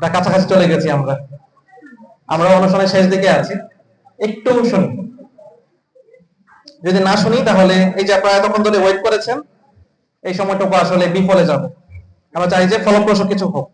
তা কাছাকাছি চলে গেছি আমরা। আমরা অনুষ্ঠানের শেষ দিকে আছি। একটু শুনি। যদি না শুনি, তাহলে এই যে আপনারা এতক্ষণ ধরে ওয়েট করেছেন, এই সময়টুকু আসলে বিফলে যাবে। আমরা চাই যে ফলপ্রসূ কিছু হোক।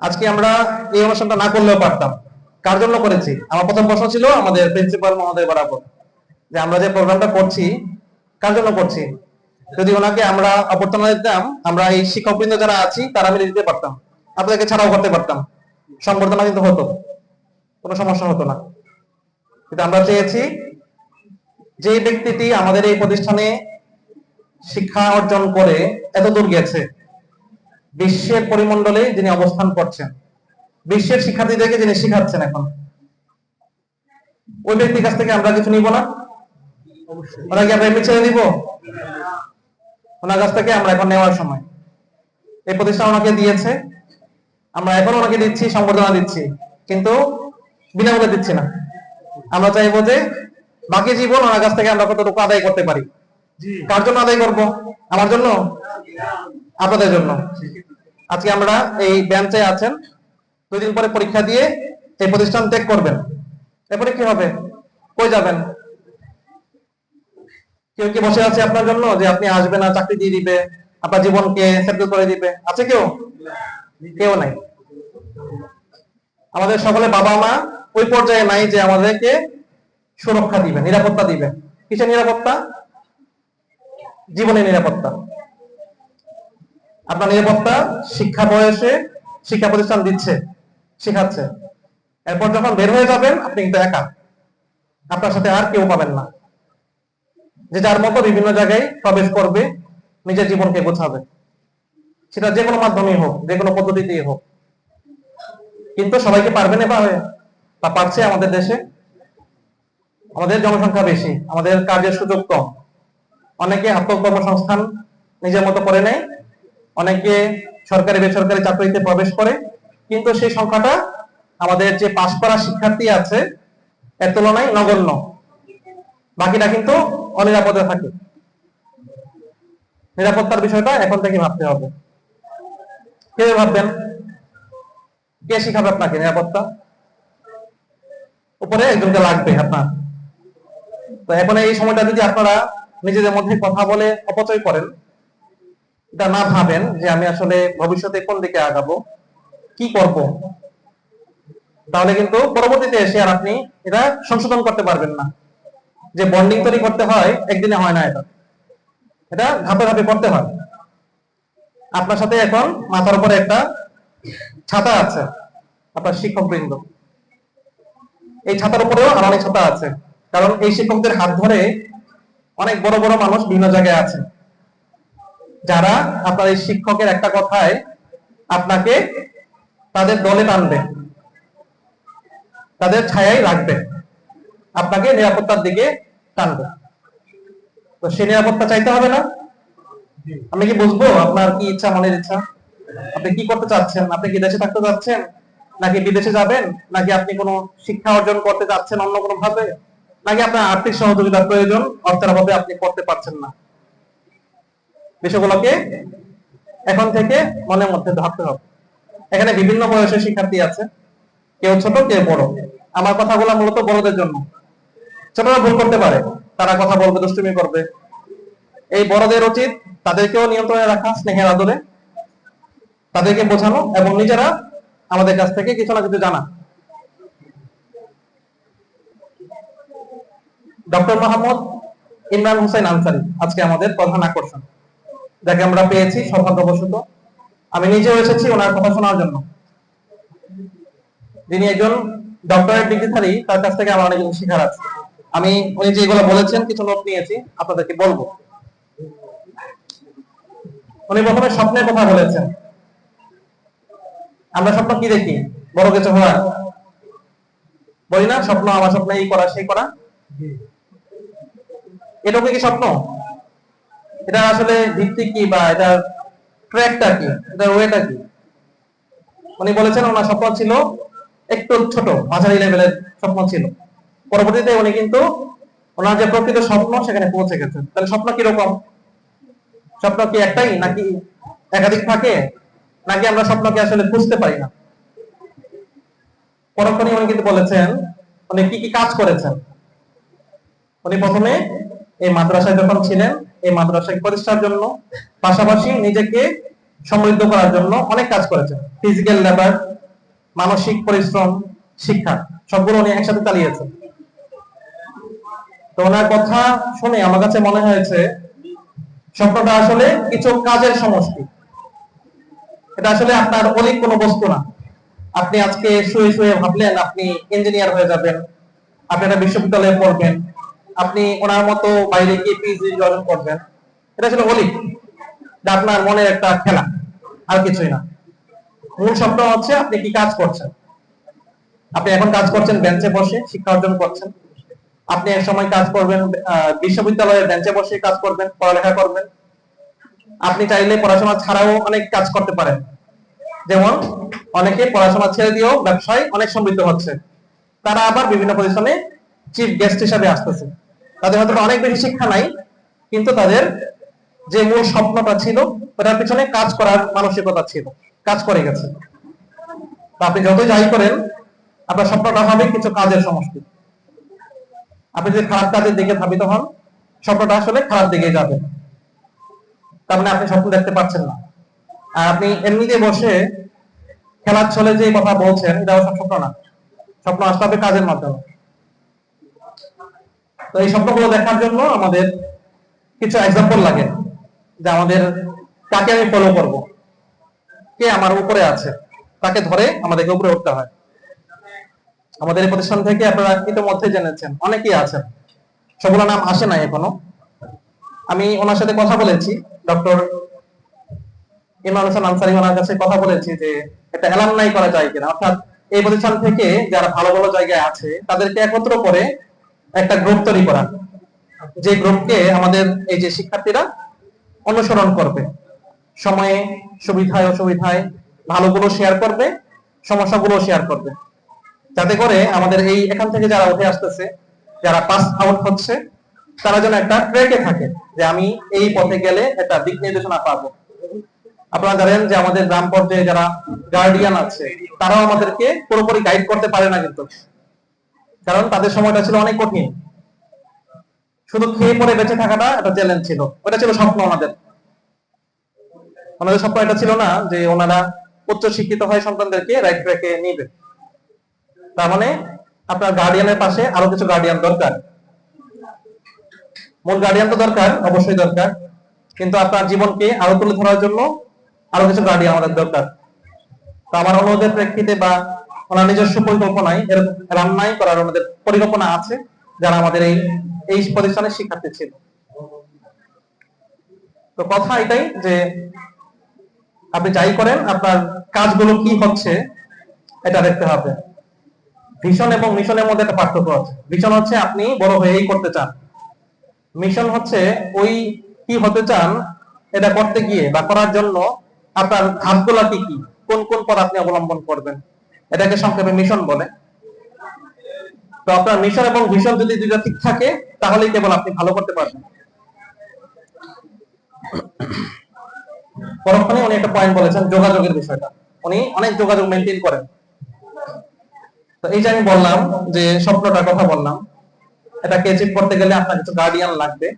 আজকে আমরা এই অনুষ্ঠানটা না করলেও পারতাম। কার জন্য করেছি? আমার প্রথম প্রশ্ন ছিল আমাদের প্রিন্সিপাল মহোদয় বরাবর, যে আমরা যে প্রোগ্রামটা করছি, কার জন্য করছি? যদি ওনাকে আমরা অভ্যর্থনা দিতাম, আমরা এই শিক্ষকবৃন্দ যারা আছি, তারা মিলে দিতে পারতাম। আপনাদেরকে ছাড়াও করতে পারতাম। সম্বর্ধনা কিন্তু হতো। কোনো সমস্যা হতো না। কিন্তু আমরা চেয়েছি যে ব্যক্তিটি আমাদের এই প্রতিষ্ঠানে শিক্ষা অর্জন করে এত দূর গেছে, বিশ্বের পরিমণ্ডলে যিনি অবস্থান করছেন, বিশ্বের শিক্ষার্থীদেরকে যিনি শিখাচ্ছেন এখন, ওই ব্যক্তির কাছ থেকে আমরা কিছু নিব না? ওনাকে আমরা এমনি ছেড়ে দিব? ওনার কাছ থেকে আমরা এখন নেওয়ার সময়। এই প্রতিষ্ঠান ওনাকে দিয়েছে। আমরা এখন ওনাকে দিচ্ছি সম্বর্ধনা দিচ্ছি কিন্তু বিনামূল্যে দিচ্ছি না। আমরা চাইব যে বাকি জীবন ওনার কাছ থেকে আমরা কতটুকু আদায় করতে পারি। কার জন্য আদায় করব? আমার জন্য? আপনাদের জন্য। আজকে আমরা এই বেঞ্চে আছেন। দুই দিন পরে পরীক্ষা দিয়ে এই প্রতিষ্ঠান ত্যাগ করবেন। এরপরে কি হবে? কই যাবেন? কেউ কি বসে আছে আপনার জন্য? যে আপনি আসবেন না চাকরি দিয়ে দিবে আপনার জীবনকে সেটেল করে দিবে। আছে কেউ? কেউ নাই। আমাদের সকলে বাবা মা ওই পর্যায়ে নাই যে আমাদেরকে সুরক্ষা দিবে নিরাপত্তা দিবে কিসের নিরাপত্তা? জীবনের নিরাপত্তা। আপনার নিরাপত্তা শিক্ষা বয়সে শিক্ষা প্রতিষ্ঠান দিচ্ছে, শেখাচ্ছে। এরপর যখন বের হয়ে যাবেন, আপনি কিন্তু একা। আপনার সাথে আর কেউ পাবেন না। যে যার মতো বিভিন্ন জায়গায় প্রবেশ করবে, নিজের জীবনকে গোছাবে। সেটা যে কোনো মাধ্যমেই হোক, যে কোনো পদ্ধতিতেই হোক। কিন্তু সবাইকে পারবে না পাবে বা পারছে আমাদের দেশে? আমাদের জনসংখ্যা বেশি, আমাদের কাজের সুযোগ কম। অনেকে আত্মকর্মসংস্থান নিজের মতো করে নেয়, অনেকে সরকারি বেসরকারি চাকরিতে প্রবেশ করে, কিন্তু সেই সংখ্যাটা আমাদের যে পাশ করা শিক্ষার্থী আছে, এর তুলনায় নগণ্য। বাকিটা কিন্তু অনিরাপদে থাকে। নিরাপত্তার বিষয়টা এখন থেকে ভাবতে হবে। কে ভাববেন? কে শিখাবে আপনাকে নিরাপত্তা? উপরে একজনকে লাগবে আপনার। তো এখন এই সময়টা যদি আপনারা নিজেদের মধ্যে কথা বলে অপচয় করেন, এটা না ভাবেন যে আমি আসলে ভবিষ্যতে কোন দিকে আগাবো, কি করব, তাহলে কিন্তু পরবর্তীতে এসে আর আপনি এটা সংশোধন করতে পারবেন না। যে বন্ডিং তৈরি করতে হয়, একদিনে হয় না এটা। এটা ধাপে ধাপে করতে হয়। আপনার সাথে এখন মাথার উপরে একটা ছাতা আছে, আপনার শিক্ষক বৃন্দ এই ছাতার উপরেও আমার অনেক ছাতা আছে, কারণ এই শিক্ষকদের হাত ধরে অনেক বড় বড় মানুষ বিভিন্ন জায়গায় আছে। যারা আপনার এই শিক্ষকের একটা কথায় আপনাকে তাদের দলে টানবে, তাদের ছায়াই রাখবে, আপনাকে নিরাপত্তার দিকে টানবে। তো সে নিরাপত্তা চাইতে হবে না। আমি কি বুঝব? আপনার কি ইচ্ছা মনের ইচ্ছা? আপনি কি করতে চাচ্ছেন? আপনি কি দেশে থাকতে চাচ্ছেন? নাকি বিদেশে যাবেন? নাকি আপনি কোনো শিক্ষা অর্জন করতে চাচ্ছেন অন্য কোনো ভাবে? নাকি আপনার আর্থিক সহযোগিতার প্রয়োজন? অর্থের অভাবে আপনি করতে পারছেন না। বিষয়গুলোকে এখন থেকে মনের মধ্যে ভাবতে হবে। এখানে বিভিন্ন বয়সের শিক্ষার্থী আছে। কেউ ছোট, কেউ বড়। আমার কথাগুলো মূলত বড়দের জন্য। ছোটরা ভুল করতে পারে। তারা কথা বলবে, দুষ্টুমি করবে। এই বড়দের উচিত তাদেরকেও নিয়ন্ত্রণে রাখা স্নেহের আদরে তাদেরকে বোঝানো এবং নিজেরা আমাদের কাছ থেকে কিছু না কিছু জানা। ডক্টর মোহাম্মদ ইমরান হোসেন আনসারি আজকে আমাদের প্রধান আকর্ষণ। যাকে আমরা পেয়েছি সৌভাগ্যবশত। আমি নিজেও এসেছি ওনার কথা শোনার জন্য। যিনি একজন ডক্টরেট ডিগ্রিধারী, তার কাছ থেকে আমার অনেক কিছু শেখার আছে। আমি উনি যেগুলো বলেছেন, কিছু নোট নিয়েছি, আপনাদেরকে বলব। উনি প্রথমে স্বপ্নের কথা বলেছেন। আমরা স্বপ্ন কি দেখি? বড় কিছু হওয়ার বলি না, স্বপ্ন আমার স্বপ্ন, এই করা, সেই করা। এটুকু কি স্বপ্ন? এটা আসলে ভিত্তি কি বা এটার ট্র্যাকটা কি? এটার ওয়েটা কি? উনি বলেছেন ওনার স্বপ্ন ছিল একটু ছোট, মাঝারি লেভেলের স্বপ্ন ছিল। পরবর্তীতে উনি কিন্তু ওনার যে প্রকৃত স্বপ্ন সেখানে পৌঁছে গেছেন। তাহলে স্বপ্ন কীরকম? স্বপ্ন কি একটাই নাকি একাধিক থাকে? নাকি আমরা স্বপ্নকে আসলে খুঁজতে পারি না? পরক্ষণে উনি কিন্তু বলেছেন, উনি কি কি কাজ করেছেন? উনি প্রথমে এই মাদ্রাসায় যখন ছিলেন, এই মাদ্রাসাকে প্রতিষ্ঠার জন্য, পাশাপাশি নিজেকে সমৃদ্ধ করার জন্য অনেক কাজ করেছেন। ফিজিক্যাল লেবার মানসিক পরিশ্রম, শিক্ষা, সবগুলো উনি একসাথে চালিয়েছেন। তো ওনার কথা শুনে আমার কাছে মনে হয়েছে স্বপ্নটা আসলে কিছু কাজের সমষ্টি। এটা আসলে আপনার অলিক কোনো বস্তু না। আপনি আজকে শুয়ে শুয়ে ভাবলেন, আপনি ইঞ্জিনিয়ার হয়ে যাবেন, আপনি একটা বিশ্ববিদ্যালয়ে পড়বেন, আপনি ওনার মতো বাইরে গিয়ে পিএইচডি অর্জন করবেন। এটা আসলে অলিক, যা আপনার মনের একটা খেলা, আর কিছুই না। মূল স্বপ্ন হচ্ছে আপনি কি কাজ করছেন। আপনি এখন কাজ করছেন বেঞ্চে বসে শিক্ষা অর্জন করছেন। আপনি এক সময় কাজ করবেন বিশ্ববিদ্যালয়ের বেঞ্চে বসে কাজ করবেন, পড়ালেখা করবেন। আপনি চাইলে পড়াশোনা ছাড়াও অনেক কাজ করতে পারেন। যেমন, অনেকে পড়াশোনা ছেড়ে দিয়েও ব্যবসায় অনেক সমৃদ্ধ হচ্ছে। তারা আবার বিভিন্ন প্রতিষ্ঠানে চিফ গেস্ট হিসাবে আসতেছে। তাদের হয়তো অনেক বেশি শিক্ষা নাই, কিন্তু তাদের যে মূল স্বপ্নটা ছিল, ওটার পিছনে কাজ করার মানসিকতা ছিল, কাজ করে গেছে। আপনি যতই যাই করেন, আপনার স্বপ্নটা হবে কিছু কাজের সমষ্টি। আপনি যদি খারাপ কাজের দিকে ধাবিত হন, স্বপ্নটা আসলে খারাপ দিকে যাবে। তার মানে আপনি স্বপ্ন দেখতে পাচ্ছেন না। আর আপনি এমনিতে বসে খেলার ছলে যে কথা বলছেন এটা সব স্বপ্ন না। স্বপ্ন আসতে হবে কাজের মাধ্যমে। তো এই স্বপ্নগুলো দেখার জন্য আমাদের কিছু এক্সাম্পল লাগে, যে আমাদের কাকে আমি ফলো করব? কে আমার উপরে আছে? তাকে ধরে আমাদেরকে উপরে উঠতে হয়। আমাদের প্রতিষ্ঠান থেকে আপনারা ইতিমধ্যে জেনেছেন, অনেকেই আছেন। সবগুলো নাম আসে নাই এখনও। আমি ওনার সাথে কথা বলেছি, ডক্টর ইমরান হোসেন আনসারি ওনার কাছে কথা বলেছি যে একটা অ্যালামনাই করা যায় কিনা। অর্থাৎ এই প্রতিষ্ঠান থেকে যারা ভালো ভালো জায়গায় আছে, তাদেরকে একত্র করে একটা গ্রুপ তৈরি করা। যে গ্রুপকে আমাদের এই যে শিক্ষার্থীরা অনুসরণ করবে। সময়ে সুবিধায় অসুবিধায় ভালোগুলো শেয়ার করবে, সমস্যাগুলো শেয়ার করবে। যাতে করে আমাদের এই এখান থেকে যারা উঠে আসতেছে, যারা পাস আউট হচ্ছে, তারা যেন একটা ট্রেকে থাকে যে আমি এই পথে গেলে একটা দিক নির্দেশনা পাবো। আপনারা জানেন যে আমাদের গ্রাম পর্যায়ে যারা গার্ডিয়ান আছে, তারাও আমাদেরকে পুরোপুরি গাইড করতে পারে না কিন্তু। কারণ তাদের সময়টা ছিল অনেক কঠিন। শুধু খেয়ে পরে বেঁচে থাকাটা একটা চ্যালেঞ্জ ছিল। ওটা ছিল স্বপ্ন ওনাদের ওনাদের স্বপ্ন এটা ছিল না যে ওনারা উচ্চ শিক্ষিত হয়ে সন্তানদেরকে রাইট ট্র্যাকে নিবে। তার মানে আপনার গার্ডিয়ানের পাশে আরও কিছু গার্ডিয়ান দরকার। মূল গার্ডিয়ান তো দরকার, অবশ্যই দরকার। কিন্তু আপনার জীবনকে আরও তুলে ধরার জন্য আরও কিছু গার্ডিয়ান আমাদের দরকার। তো আমার অনুরোধের প্রেক্ষিতে বা ওনার নিজস্ব পরিকল্পনায় এরকম রান্নাই করার ওনাদের পরিকল্পনা আছে, যারা আমাদের এই এই প্রতিষ্ঠানের শিক্ষার্থী ছিল। তো কথা এটাই যে আপনি যাই করেন, আপনার কাজগুলো কি হচ্ছে, এটা দেখতে হবে। ভিশন এবং মিশনের মধ্যে একটা পার্থক্য আছে। ভিশন হচ্ছে আপনি বড় হয়ে এই করতে চান। মিশন হচ্ছে ওই কি হতে চান, এটা করতে গিয়ে বা করার জন্য আপনার ধাপগুলা কি কি? কোন কোন পথ আপনি অবলম্বন করবেন? এটাকে সংক্ষেপে মিশন বলে। তো আপনার মিশন এবং ভিশন যদি দুইটা ঠিক থাকে, তাহলেই কেবল আপনি ভালো করতে পারবেন। পরক্ষণে উনি একটা পয়েন্ট বলেছেন যোগাযোগের বিষয়টা। উনি অনেক যোগাযোগ মেনটেন করেন। তো এই যে আমি বললাম যে স্বপ্নটার কথা বললাম এটাকে অ্যাচিভ করতে গেলে আপনার কিছু গার্ডিয়ান লাগবে।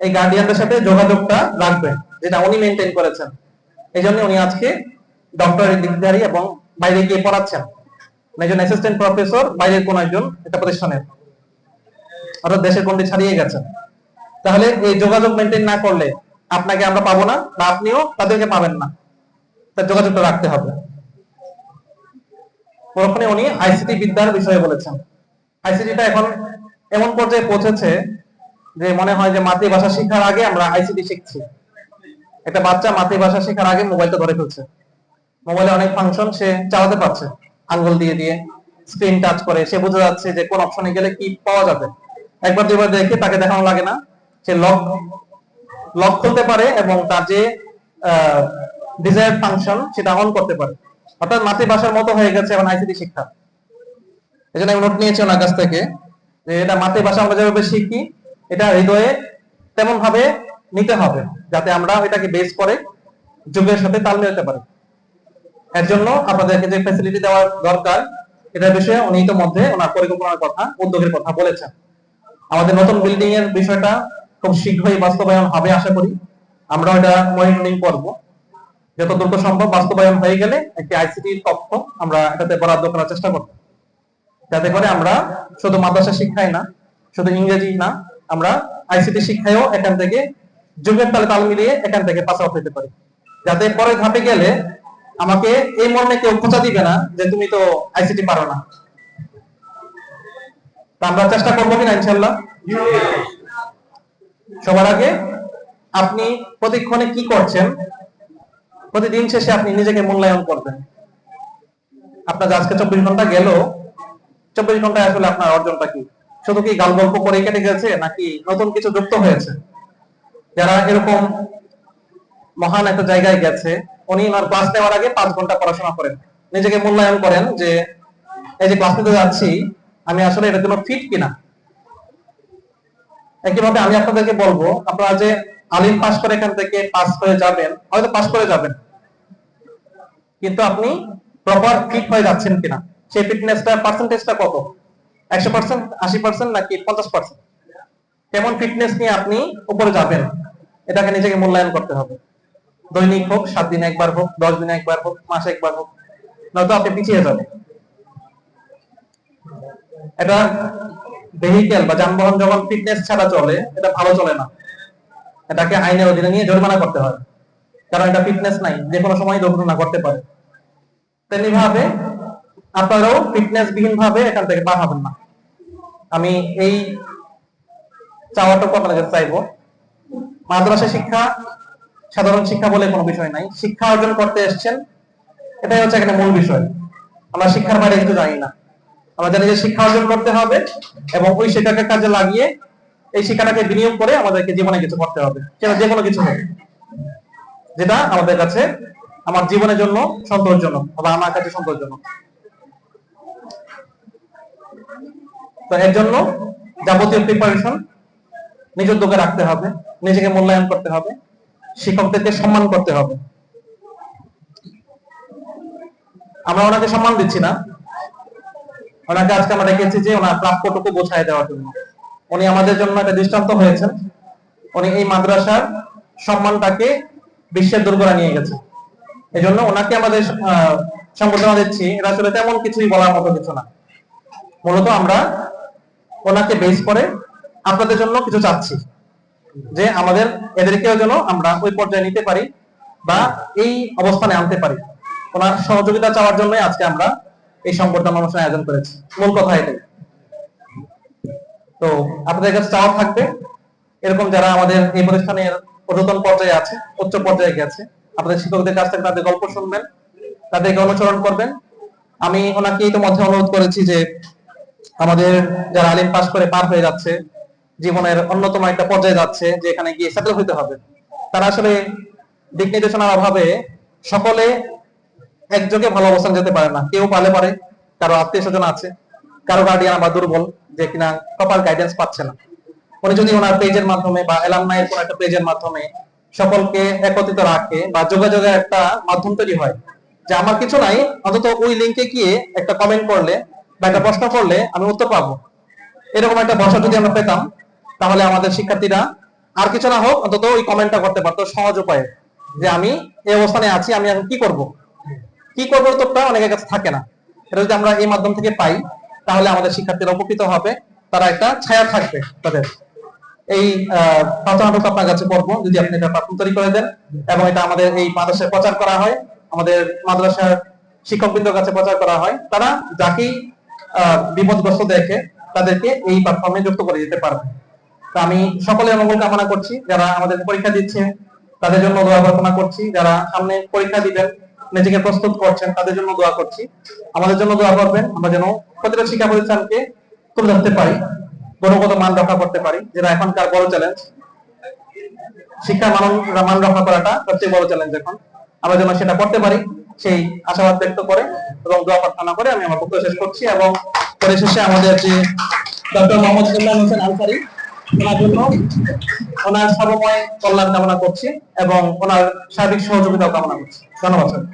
এই গার্ডিয়ানদের সাথে যোগাযোগটা রাখবেন, যেটা উনি মেনটেন করেছেন। এই জন্য উনি আজকে ডক্টরের ডিগ্রি এবং বাইরে গিয়ে পড়াচ্ছেন। একজন অ্যাসিস্ট্যান্ট প্রফেসর বাইরের কোন একজন একটা প্রতিষ্ঠানের। অর্থাৎ দেশের গন্ডি ছাড়িয়ে গেছেন। তাহলে এই যোগাযোগ মেনটেন না করলে আপনাকে আমরা পাবো না, বা আপনিও তাদেরকে পাবেন না। তার যোগাযোগটা রাখতে হবে। ওখানে উনি আইসিটি বিদ্যার বিষয়ে বলেছেন। আইসিটিটা এখন এমন পর্যায়ে পৌঁছেছে যে মনে হয় যে মাতৃভাষা শেখার আগে আমরা আইসিটি শিখছি। একটা বাচ্চা মাতৃভাষা শেখার আগে মোবাইলটা ধরে ফেলছে। মোবাইলে অনেক ফাংশন সে চালাতে পারছে। আঙ্গুল দিয়ে দিয়ে স্ক্রিন টাচ করে, সে বুঝে যাচ্ছে যে কোন অপশনে গেলে কি পাওয়া যাবে। একবার দুইবার দেখে তাকে দেখানো লাগে না। সে লক লক খুলতে পারে এবং তার যে ডিজায়ার ফাংশন সেটা অন করতে পারে। অর্থাৎ মাতৃভাষার মতো হয়ে গেছে এখন আইসিটি শিক্ষা। এই জন্য আমি নোট নিয়েছি ওনার কাছ থেকে যে এটা মাতৃভাষা আমরা যেভাবে শিখি, এটা হৃদয়ে তেমন ভাবে নিতে হবে, যাতে আমরা এটাকে বেস করে যুগের সাথে তাল মিলাতে পারি। এর জন্য আপনাদেরকে যে ফ্যাসিলিটি দেওয়ার দরকার, এটার বিষয়ে উনি ইতিমধ্যে ওনার পরিকল্পনার কথা, উদ্যোগের কথা বলেছেন। আমাদের নতুন বিল্ডিং এর বিষয়টা খুব শীঘ্রই বাস্তবায়ন হবে, আশা করি। আমরা এটা মনিটরিং করব। যত দ্রুত সম্ভব বাস্তবায়ন হয়ে গেলে একটি আইসিটি তথ্য আমরা এটাতে বরাদ্দ করার চেষ্টা করব। যাতে করে আমরা শুধু মাদ্রাসা শিক্ষায় না, শুধু ইংরেজি না, আমরা আইসিটি শিক্ষায়ও এখান থেকে যুগের তালে তাল মিলিয়ে এখান থেকে পাস আউট হতে পারি। যাতে পরের ধাপে গেলে আমাকে এই মর্মে কেউ খোঁচা দিবে না যে তুমি তো আইসিটি পারো না। আমরা চেষ্টা করব কিনা ইনশাল্লাহ সবার আগে আপনি প্রতিক্ষণে কি করছেন প্রতিদিন শেষে আপনি নিজেকে মূল্যায়ন করবেন। আপনার আজকে চব্বিশ ঘণ্টা গেল, চব্বিশ ঘন্টায় আসলে আপনার অর্জনটা কি? শুধু কি গাল গল্প করে কেটে গেছে, নাকি নতুন কিছু যুক্ত হয়েছে? যারা এরকম মহান একটা জায়গায় গেছে, উনি ওনার ক্লাস নেওয়ার আগে পাঁচ ঘণ্টা পড়াশোনা করেন। নিজেকে মূল্যায়ন করেন যে, এই যে ক্লাস নিতে যাচ্ছি, আমি আসলে এটার জন্য ফিট কিনা? একইভাবে আমি আপনাদেরকে বলব, আপনারা যে আলিম পাস করে এখান থেকে পাস করে যাবেন, হয়তো পাস করে যাবেন। কিন্তু আপনি প্রপার ফিট হয়ে যাচ্ছেন কিনা? সেই ফিটনেসটা পার্সেন্টেজটা কত? একশো পার্সেন্ট আশি পার্সেন্ট নাকি পঞ্চাশ পার্সেন্ট কেমন ফিটনেস নিয়ে আপনি উপরে যাবেন? এটাকে নিজেকে মূল্যায়ন করতে হবে। দৈনিক হোক, সাত একবার হোক, দশ একবার হোক, মাসে একবার হোক, নয়তো আপনি পিছিয়ে যাবেন। এটা ভেহিকেল বা যানবাহন যখন ফিটনেস ছাড়া চলে, এটা ভালো চলে না। এটাকে আইনের অধীনে নিয়ে জরিমানা করতে হয়। কারণ এটা ফিটনেস নাই যে কোনো সময় দুর্ঘটনা করতে পারে। তেমনি ভাবে আপনারাও ফিটনেস বিহীন ভাবে এখান থেকে পার হবেন না। আমি এই চাওয়াটুকু আপনাদের কাছে চাইব। মাদ্রাসা শিক্ষা সাধারণ শিক্ষা বলে কোনো বিষয় নাই। শিক্ষা অর্জন করতে এসেছেন, এটাই হচ্ছে এখানে মূল বিষয়। আমরা শিক্ষার বাইরে কিছু জানি না। আমরা জানি যে শিক্ষা অর্জন করতে হবে এবং ওই শিক্ষাকে কাজে লাগিয়ে এই শিক্ষাটাকে বিনিয়োগ করে আমাদেরকে জীবনে কিছু করতে হবে। সেটা যে কোনো কিছু হোক। যেটা আমাদের কাছে আমার জীবনের জন্য সন্তোষজনক বা আমার কাছে সন্তোষজনক। তো এর জন্য যাবতীয় প্রিপারেশন নিজ উদ্যোগে রাখতে হবে, নিজেকে মূল্যায়ন করতে হবে, শিক্ষকদেরকে সম্মান করতে হবে। আমরা ওনাকে সম্মান দিচ্ছি না। ওনাকে আজকে আমরা রেখেছি যে ওনার প্রাপ্যটুকু বোঝায় দেওয়ার জন্য। উনি আমাদের জন্য একটা দৃষ্টান্ত হয়েছেন। উনি এই মাদ্রাসার সম্মানটাকে বিশ্বের দুর্গরা নিয়ে গেছে এই জন্য ওনাকে আমাদের সম্বোধনা দিচ্ছি। এটা আসলে তেমন কিছুই বলার মতো কিছু না। মূলত আমরা ওনাকে বেস করে আপনাদের জন্য কিছু চাচ্ছি, যে আমাদের এদেরকেও যেন আমরা ওই পর্যায়ে নিতে পারি বা এই অবস্থানে আনতে পারি। ওনার সহযোগিতা চাওয়ার জন্যই আজকে আমরা এই সংবর্ধনা অনুষ্ঠান আয়োজন করেছি। মূল কথা এটাই। তো আপনাদের কাছে চাওয়া থাকবে, এরকম যারা আমাদের এই প্রতিষ্ঠানের ঊর্ধ্বতন পর্যায়ে আছে, উচ্চ পর্যায়ে গেছে আপনাদের শিক্ষকদের কাছ থেকে তাদের গল্প শুনবেন, তাদেরকে অনুসরণ করবেন। আমি ওনাকে ইতিমধ্যে অনুরোধ করেছি যে আমাদের যারা আলিম পাশ করে পার হয়ে যাচ্ছে, জীবনের অন্যতম একটা পর্যায়ে যাচ্ছে যে এখানে গিয়ে সেটেল হইতে হবে। তারা আসলে দিক নির্দেশনার অভাবে সকলে একযোগে ভালো অবস্থান যেতে পারে না। কেউ পালে পারে, কারও আত্মীয় স্বজন আছে, কারও গার্ডিয়ান আবার দুর্বল, যে কিনা প্রপার গাইডেন্স পাচ্ছে না। উনি যদি ওনার পেজের মাধ্যমে বা এলামনাইয়ের কোন একটা পেজের মাধ্যমে সকলকে একত্রিত রাখে বা যোগাযোগের একটা মাধ্যম তৈরি হয়। যে আমার কিছু নাই, অন্তত ওই লিঙ্কে গিয়ে একটা কমেন্ট করলে বা একটা প্রশ্ন করলে আমি উত্তর পাবো। এরকম একটা বসা যদি আমরা পেতাম, তাহলে আমাদের শিক্ষার্থীরা আর কিছু না হোক, অন্তত ওই কমেন্টটা করতে পারতো সহজ উপায়ে। যে আমি এই অবস্থানে আছি, আমি এখন কি করব? কি করব উত্তরটা অনেকের কাছে থাকে না। এটা যদি আমরা এই মাধ্যম থেকে পাই, তাহলে আমাদের শিক্ষার্থীরা উপকৃত হবে, তারা একটা ছায়া থাকবে তাদের। এই প্রার্থনাটুকু আপনার কাছে পড়ব, যদি আপনি এটা তৈরি করে দেন। এবং এটা আমাদের এই মাদ্রাসায় প্রচার করা হয়, আমাদের মাদ্রাসার শিক্ষকবৃন্দর কাছে প্রচার করা হয়। তারা যাকেই বিপদগ্রস্ত দেখে, তাদেরকে এই প্ল্যাটফর্মে যুক্ত করে দিতে পারবে। তো আমি সকলের মঙ্গল কামনা করছি, যারা আমাদের পরীক্ষা দিচ্ছে, তাদের জন্য দোয়া প্রার্থনা করছি। যারা সামনে পরীক্ষা দিবেন, নিজেকে প্রস্তুত করছেন, তাদের জন্য দোয়া করছি। আমাদের জন্য দোয়া করবেন, আমরা যেন প্রতিটা শিক্ষা প্রতিষ্ঠানকে তুলে ধরতে পারি। গুণগত মান রক্ষা করতে পারি, যেটা এখনকার বড় চ্যালেঞ্জ শিক্ষার মান মান রক্ষা করাটা সবচেয়ে বড় চ্যালেঞ্জ এখন। আমরা যেন সেটা করতে পারি, সেই আশাবাদ ব্যক্ত করে এবং দোয়া প্রার্থনা করে আমি আমার বক্তব্য শেষ করছি এবং পরিশেষে আমাদের যে ডক্টর মোহাম্মদ ইমরান হোসেন আনসারি ওনার জন্য ওনার সর্বময় কল্যাণ কামনা করছি এবং ওনার সার্বিক সহযোগিতাও কামনা করছি। ধন্যবাদ, স্যার।